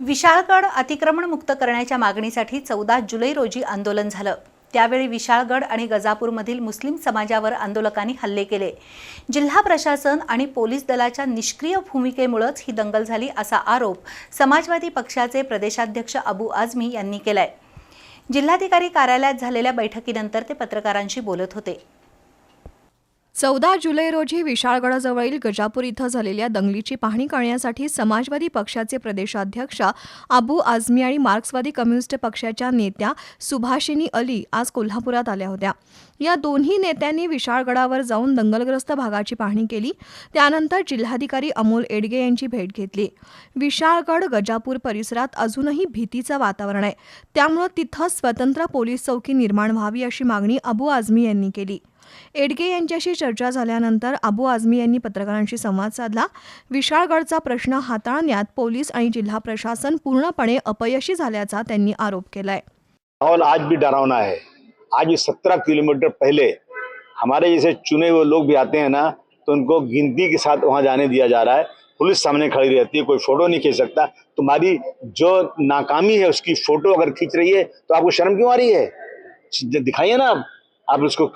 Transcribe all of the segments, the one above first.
विशाळगड अतिक्रमण मुक्त करण्याच्या मागणीसाठी चौदा जुलै रोजी आंदोलन झालं. त्यावेळी विशाळगड आणि गजापूरमधील मुस्लिम समाजावर आंदोलकांनी हल्ले केले. जिल्हा प्रशासन आणि पोलीस दलाच्या निष्क्रिय भूमिकेमुळेच ही दंगल झाली असा आरोप समाजवादी पक्षाचे प्रदेशाध्यक्ष अबू आझमी यांनी केलाय. जिल्हाधिकारी कार्यालयात झालेल्या बैठकीनंतर ते पत्रकारांशी बोलत होते. चौदा जुलै रोजी विशाळगडाजवळील गजापूर इथं झालेल्या दंगलीची पाहणी करण्यासाठी समाजवादी पक्षाचे प्रदेशाध्यक्ष अबू आझमी आणि मार्क्सवादी कम्युनिस्ट पक्षाच्या नेत्या सुभाषिनी अली आज कोल्हापुरात आल्या होत्या. या दोन्ही नेत्यांनी विशाळगडावर जाऊन दंगलग्रस्त भागाची पाहणी केली. त्यानंतर जिल्हाधिकारी अमोल एडगे यांची भेट घेतली. विशाळगड गजापूर परिसरात अजूनही भीतीचं वातावरण आहे. त्यामुळं तिथं स्वतंत्र पोलीस चौकी निर्माण व्हावी अशी मागणी अबू आझमी यांनी केली. एडगे यांच्याशी चर्चा झाल्यानंतर अबू आझमी यांनी पत्रकारांशी संवाद साधला. विशाळगडचा प्रश्न हाताळण्यात पोलीस आणि जिल्हा प्रशासन पूर्णपणे अपयशी झाल्याचा त्यांनी आरोप केलाय. माहौल आज भी डरावना है. आज भी सत्रह किलोमीटर पहले हमारे जैसे चुने हुए लोग भी आते हैं ना तो उनको गिनती के साथ वहां जाने दिया जा रहा है। पुलिस सामने खड़ी रहती है कोई फोटो नहीं खींच सकता। तुम्हारी जो नाकामी है उसकी फोटो अगर खींच रही है तो आपको शर्म क्यों आ रही है? दिखाइए ना आप। आप उसको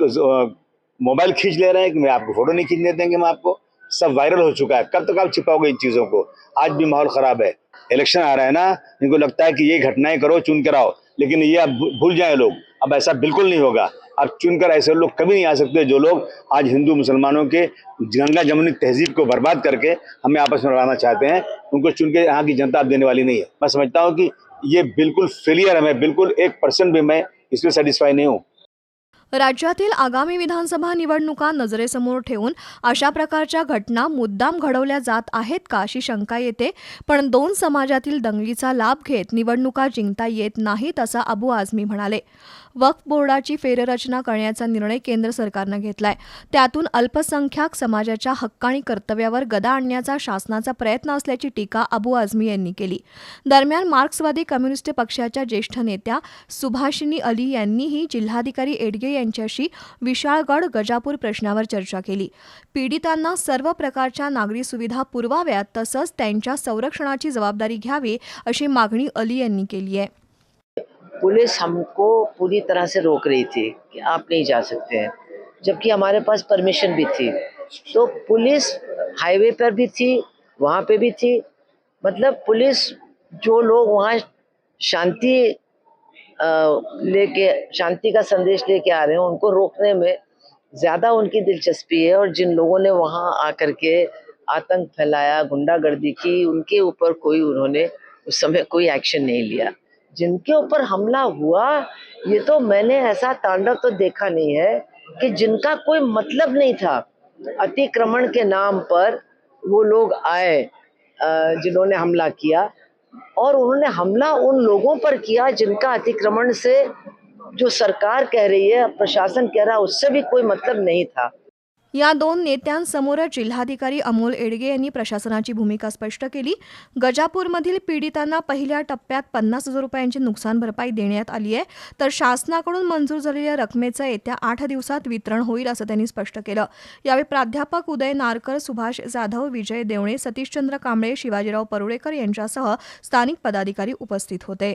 मोबाइल खींच ले रहे हैं कि मैं आपको फ़ोटो नहीं खींचने देंगे, मैं आपको। सब वायरल हो चुका है। कब तक आप छिपाओगे इन चीज़ों को? आज भी माहौल ख़राब है। इलेक्शन आ रहा है ना, इनको लगता है कि ये घटनाएँ करो, चुन कर आओ लेकिन ये अब भूल जाए लोग। अब ऐसा बिल्कुल नहीं होगा। अब चुनकर ऐसे लोग कभी नहीं आ सकते जो लोग आज हिंदू मुसलमानों के गंगा जमुनी तहजीब को बर्बाद करके हमें आपस में लड़ाना चाहते हैं। उनको चुन के यहाँ की जनता अब देने वाली नहीं है। मैं समझता हूँ कि ये बिल्कुल फेलियर है। मैं बिल्कुल एक परसेंट भी मैं इसमें सेटिस्फाई नहीं हूँ। राज्यातील आगामी विधानसभा निवडणुका नजरेसमोर ठेवून अशा प्रकारच्या घटना मुद्दाम घडवल्या जात आहेत का अशी शंका येते. पण दोन समाजातील दंगलीचा लाभ घेत निवडणुका जिंकता येत नाहीत असं अबू आझमी म्हणाले. वक्फ बोर्डाची फेररचना करण्याचा निर्णय केंद्र सरकारनं घेतलाय. त्यातून अल्पसंख्याक समाजाच्या हक्क आणि कर्तव्यावर गदा आणण्याचा शासनाचा प्रयत्न असल्याची टीका अबू आझमी यांनी केली. दरम्यान मार्क्सवादी कम्युनिस्ट पक्षाच्या ज्येष्ठ नेत्या सुभाषिनी अली यांनीही जिल्हाधिकारी एडगे यांच्याशी विशाळगड गजापूर प्रश्नावर चर्चा केली. पीडितांना सर्व प्रकारच्या नागरी सुविधा पुरवाव्यात तसंच त्यांच्या संरक्षणाची जबाबदारी घ्यावी अशी मागणी अली यांनी केली आहे. पुलिस हमको पूरी तरह से रोक रही थी कि आप नहीं जा सकते हैं। जबकि हमारे पास परमिशन भी थी। तो पुलिस हाईवे पर भी थी वहाँ पे भी थी। मतलब पुलिस जो लोग वहाँ शांति लेके, शांति का संदेश लेके आ रहे हैं, उनको रोकने में ज़्यादा उनकी दिलचस्पी है और जिन लोगों ने वहाँ आकर के आतंक फैलाया, गुंडागर्दी की, उनके ऊपर कोई, उन्होंने उस समय कोई एक्शन नहीं लिया। जिनके ऊपर हमला हुआ, ये तो मैंने ऐसा तांडव तो देखा नहीं है कि जिनका कोई मतलब नहीं था। अतिक्रमण के नाम पर वो लोग आए जिन्होंने हमला किया। और उन्होंने हमला उन लोगों पर किया जिनका अतिक्रमण से जो सरकार कह रही है प्रशासन कह रहा है उससे भी कोई मतलब नहीं था। या दोन नेत्यांसमोरच जिल्हाधिकारी अमोल एडगे यांनी प्रशासनाची भूमिका स्पष्ट केली. गजापूरमधील पीडितांना पहिल्या टप्प्यात पन्नास हजार रुपयांची नुकसान भरपाई देण्यात आली आहे. तर शासनाकडून मंजूर झालेल्या रकमेचं येत्या आठ दिवसात वितरण होईल असं त्यांनी स्पष्ट केलं. यावेळी प्राध्यापक उदय नारकर सुभाष जाधव विजय देवणे सतीशचंद्र कांबळे शिवाजीराव परुळेकर यांच्यासह स्थानिक पदाधिकारी उपस्थित होते.